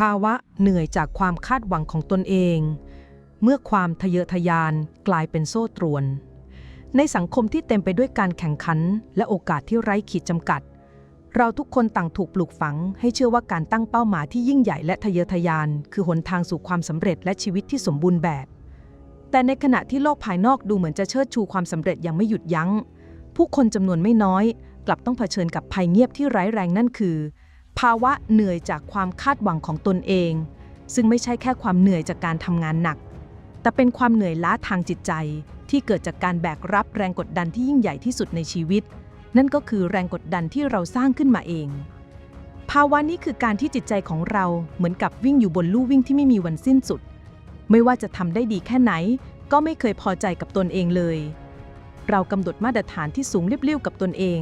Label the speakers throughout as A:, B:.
A: ภาวะเหนื่อยจากความคาดหวังของตนเอง เมื่อความทะเยอทะยานกลายเป็นโซ่ตรวน ในสังคมที่เต็มไปด้วยการแข่งขัน และโอกาสที่ไร้ขีดจำกัด เราทุกคนต่างถูกปลูกฝัง ให้เชื่อว่าการตั้งเป้าหมายที่ยิ่งใหญ่และทะเยอทะยาน คือหนทางสู่ความสำเร็จและชีวิตที่สมบูรณ์แบบ แต่ในขณะที่โลกภายนอกดูเหมือนจะเชิดชูความสำเร็จอย่างไม่หยุดยัง้ง ผู้คนจำนวนไม่น้อย กลับต้องเผชิญกับภัยเงียบที่ร้ายแรงนั่นคือ ภาวะเหนื่อยจากความคาดหวังของตนเอง ซึ่งไม่ใช่แค่ความเหนื่อยจากการทำงานหนัก แต่เป็นความเหนื่อยล้าทางจิตใจ ที่เกิดจากการแบกรับแรงกดดันที่ยิ่งใหญ่ที่สุดในชีวิต นั่นก็คือแรงกดดันที่เราสร้างขึ้นมาเอง ภาวะนี้คือการที่จิตใจของเราเหมือนกับวิ่งอยู่บนลู่วิ่งที่ไม่มีวันสิ้นสุด ไม่ว่าจะทำได้ดีแค่ไหน ก็ไม่เคยพอใจกับตนเองเลย เรากำหนดมาตรฐานที่สูงเรียบๆกับตนเอง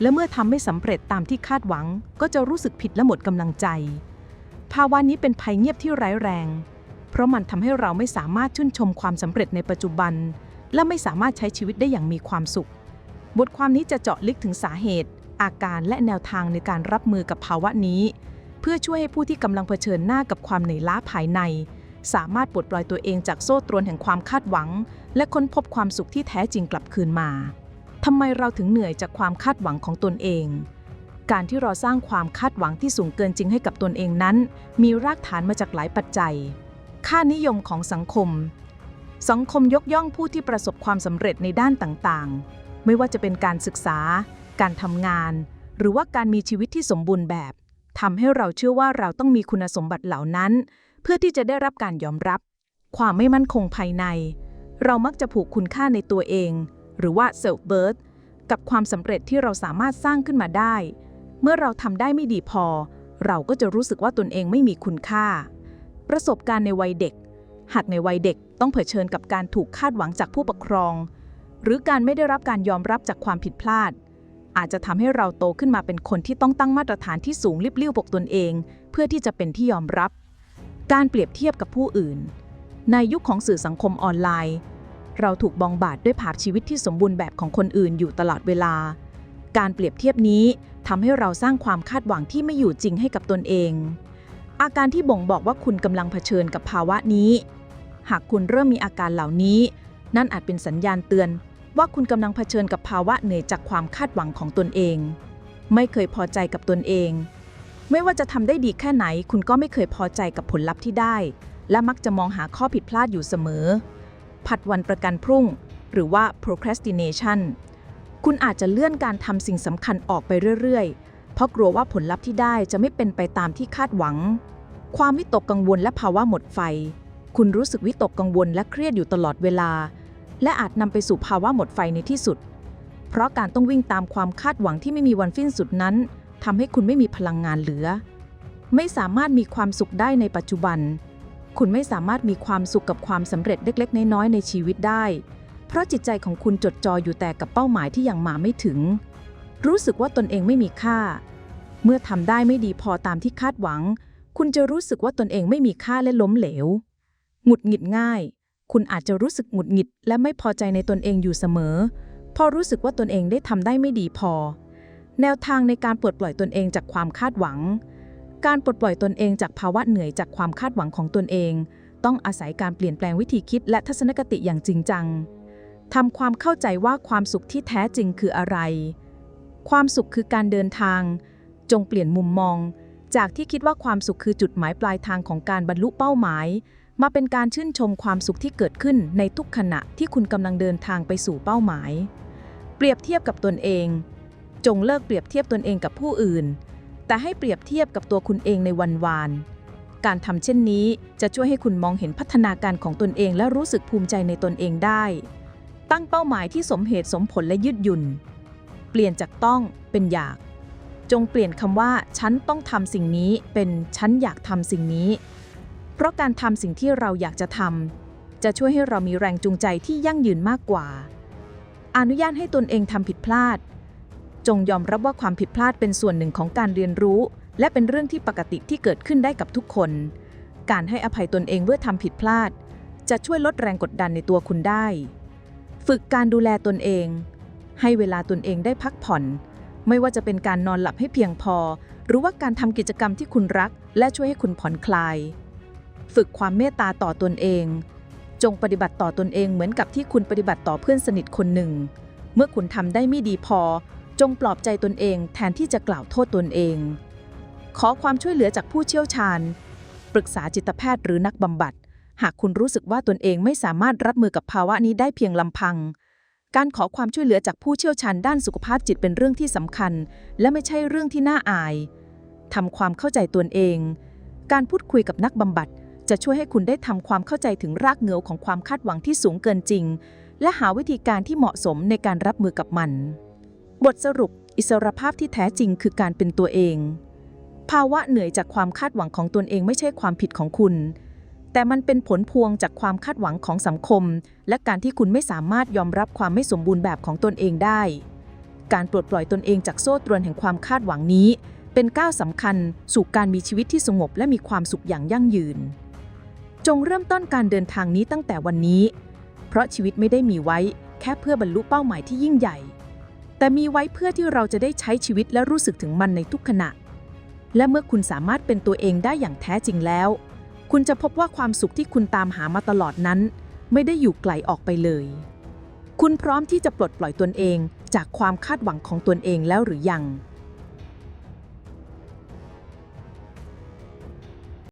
A: และเมื่อทำไม่สำเร็จตามที่คาดหวัง ก็จะรู้สึกผิดและหมดกำลังใจ ภาวะนี้เป็นภัยเงียบที่ร้ายแรง เพราะมันทำให้เราไม่สามารถชื่นชมความสำเร็จในปัจจุบัน และไม่สามารถใช้ชีวิตได้อย่างมีความสุข บทความนี้จะเจาะลึกถึงสาเหตุ อาการและแนวทางในการรับมือกับภาวะนี้ เพื่อช่วยให้ผู้ที่กำลังเผชิญหน้ากับความเหนื่อยล้าภายใน สามารถปลดปล่อยตัวเองจากโซ่ตรวนแห่งความคาดหวัง และค้นพบความสุขที่แท้จริงกลับคืนมา ทำไมเราถึงเหนื่อยจากความคาดหวังของตนเอง การที่เราสร้างความคาดหวังที่สูงเกินจริงให้กับตนเองนั้น มีรากฐานมาจากหลายปัจจัย ค่านิยมของสังคม สังคมยกย่องผู้ที่ประสบความสำเร็จในด้านต่างๆ ไม่ว่าจะเป็นการศึกษา การทำงาน หรือว่าการมีชีวิตที่สมบูรณ์แบบทำให้เราเชื่อว่าเราต้องมีคุณสมบัติเหล่านั้น เพื่อที่จะได้รับการยอมรับ ความไม่มั่นคงภายใน เรามักจะผูกคุณค่าในตัวเอง หรือว่า self worth กับความสำเร็จที่เราสามารถสร้างขึ้นมาได้ เมื่อเราทำได้ไม่ดีพอ เราก็จะรู้สึกว่าตนเองไม่มีคุณค่า ประสบการณ์ในวัยเด็ก หากในวัยเด็กต้องเผชิญกับการถูกคาดหวังจากผู้ปกครอง หรือการไม่ได้รับการยอมรับจากความผิดพลาด อาจจะทำให้เราโตขึ้นมาเป็นคนที่ต้องตั้งมาตรฐานที่สูงลิบลิ่วปกตนเอง เพื่อที่จะเป็นที่ยอมรับ การเปรียบเทียบกับผู้อื่น ในยุคของสื่อสังคมออนไลน์ เราถูกบองบาดด้วยภาพชีวิตที่สมบูรณ์แบบของคนอื่นอยู่ตลอดเวลา การเปรียบเทียบนี้ทำให้เราสร้างความคาดหวังที่ไม่อยู่จริงให้กับตนเอง อาการที่บ่งบอกว่าคุณกำลังเผชิญกับภาวะนี้ หากคุณเริ่มมีอาการเหล่านี้ นั่นอาจเป็นสัญญาณเตือน ว่าคุณกำลังเผชิญกับภาวะเหนื่อยจากความคาดหวังของตนเอง ไม่เคยพอใจกับตนเอง ไม่ว่าจะทำได้ดีแค่ไหน คุณก็ไม่เคยพอใจกับผลลัพธ์ที่ได้ และมักจะมองหาข้อผิดพลาดอยู่เสมอ ผัดวันประกันพรุ่ง หรือว่า procrastination คุณอาจจะเลื่อนการทำสิ่งสำคัญออกไปเรื่อยๆ เพราะกลัวว่าผลลัพธ์ที่ได้จะไม่เป็นไปตามที่คาดหวัง ความวิตกกังวลและภาวะหมดไฟ คุณรู้สึกวิตกกังวลและเครียดอยู่ตลอดเวลา และอาจนำไปสู่ภาวะหมดไฟในที่สุด เพราะการต้องวิ่งตามความคาดหวังที่ไม่มีวันสิ้นสุดนั้นทำให้คุณไม่มีพลังงานเหลือ ไม่สามารถมีความสุขได้ในปัจจุบัน คุณไม่สามารถมีความสุขกับความสำเร็จเล็กๆ น้อยๆในชีวิตได้ เพราะจิตใจของคุณจดจ่ออยู่แต่กับเป้าหมายที่ยังมาไม่ถึง รู้สึกว่าตนเองไม่มีค่า เมื่อทำได้ไม่ดีพอตามที่คาดหวัง คุณจะรู้สึกว่าตนเองไม่มีค่าและล้มเหลว หงุดหงิดง่าย คุณอาจจะรู้สึกหงุดหงิดและไม่พอใจในตนเองอยู่เสมอ พอรู้สึกว่าตนเองได้ทำได้ไม่ดีพอ แนวทางในการปลดปล่อยตนเองจากความคาดหวัง การปลดปล่อยตนเองจากภาวะเหนื่อยจากความคาดหวังของตนเอง ต้องอาศัยการเปลี่ยนแปลงวิธีคิดและทัศนคติอย่างจริงจังทำความเข้าใจว่าความสุขที่แท้จริงคืออะไร ความสุขคือการเดินทาง จงเปลี่ยนมุมมอง จากที่คิดว่าความสุขคือจุดหมายปลายทางของการบรรลุเป้าหมาย มาเป็นการชื่นชมความสุขที่เกิดขึ้นในทุกขณะที่คุณกำลังเดินทางไปสู่เป้าหมาย เปรียบเทียบกับตนเอง จงเลิกเปรียบเทียบตนเองกับผู้อื่น แต่ให้เปรียบเทียบกับตัวคุณเองในวันวาน การทำเช่นนี้จะช่วยให้คุณมองเห็นพัฒนาการของตนเองและรู้สึกภูมิใจในตนเองได้ ตั้งเป้าหมายที่สมเหตุสมผลและยืดหยุ่น เปลี่ยนจากต้องเป็นอยาก จงเปลี่ยนคำว่า ฉันต้องทำสิ่งนี้เป็นฉันอยากทำสิ่งนี้ เพราะการทำสิ่งที่เราอยากจะทำจะช่วยให้เรามีแรงจูงใจที่ยั่งยืนมากกว่า อนุญาตให้ตนเองทำผิดพลาด จงยอมรับว่าความผิดพลาดเป็นส่วนหนึ่งของการเรียนรู้ และเป็นเรื่องที่ปกติที่เกิดขึ้นได้กับทุกคน การให้อภัยตนเองเมื่อทำผิดพลาด จะช่วยลดแรงกดดันในตัวคุณได้ ฝึกการดูแลตนเอง ให้เวลาตนเองได้พักผ่อน ไม่ว่าจะเป็นการนอนหลับให้เพียงพอ
B: หรือว่าการทำกิจกรรมที่คุณรัก และช่วยให้คุณผ่อนคลาย ฝึกความเมตตาต่อตนเอง จงปฏิบัติต่อตนเองเหมือนกับที่คุณปฏิบัติต่อเพื่อนสนิทคนหนึ่ง เมื่อคุณทำได้ไม่ดีพอ จงปลอบใจตนเองแทนที่จะกล่าวโทษตนเอง ขอความช่วยเหลือจากผู้เชี่ยวชาญ ปรึกษาจิตแพทย์หรือนักบำบัด หากคุณรู้สึกว่าตนเองไม่สามารถรับมือกับภาวะนี้ได้เพียงลำพัง การขอความช่วยเหลือจากผู้เชี่ยวชาญด้านสุขภาพจิตเป็นเรื่องที่สำคัญ และไม่ใช่เรื่องที่น่าอายทำความเข้าใจตนเอง การพูดคุยกับนักบำบัดจะช่วยให้คุณได้ทำความเข้าใจถึงรากเหง้าของความคาดหวังที่สูงเกินจริง และหาวิธีการที่เหมาะสมในการรับมือกับมัน บทสรุปอิสรภาพที่แท้จริงคือการเป็นตัวเอง ภาวะเหนื่อยจากความคาดหวังของตนเองไม่ใช่ความผิดของคุณ แต่มันเป็นผลพวงจากความคาดหวังของสังคม และการที่คุณไม่สามารถยอมรับความไม่สมบูรณ์แบบของตนเองได้ การปลดปล่อยตนเองจากโซ่ตรวนแห่งความคาดหวังนี้ เป็นก้าวสำคัญสู่การมีชีวิตที่สงบและมีความสุขอย่างยั่งยืน จงเริ่มต้นการเดินทางนี้ตั้งแต่วันนี้ เพราะชีวิตไม่ได้มีไว้แค่เพื่อบรรลุเป้าหมายที่ยิ่งใหญ่ แต่มีไว้เพื่อที่เราจะได้ใช้ชีวิตและรู้สึกถึงมันในทุกขณะ และเมื่อคุณสามารถเป็นตัวเองได้อย่างแท้จริงแล้ว คุณจะพบว่าความสุขที่คุณตามหามาตลอดนั้น ไม่ได้อยู่ไกลออกไปเลย คุณพร้อมที่จะปลดปล่อยตนเองจากความคาดหวังของตนเองแล้วหรือยัง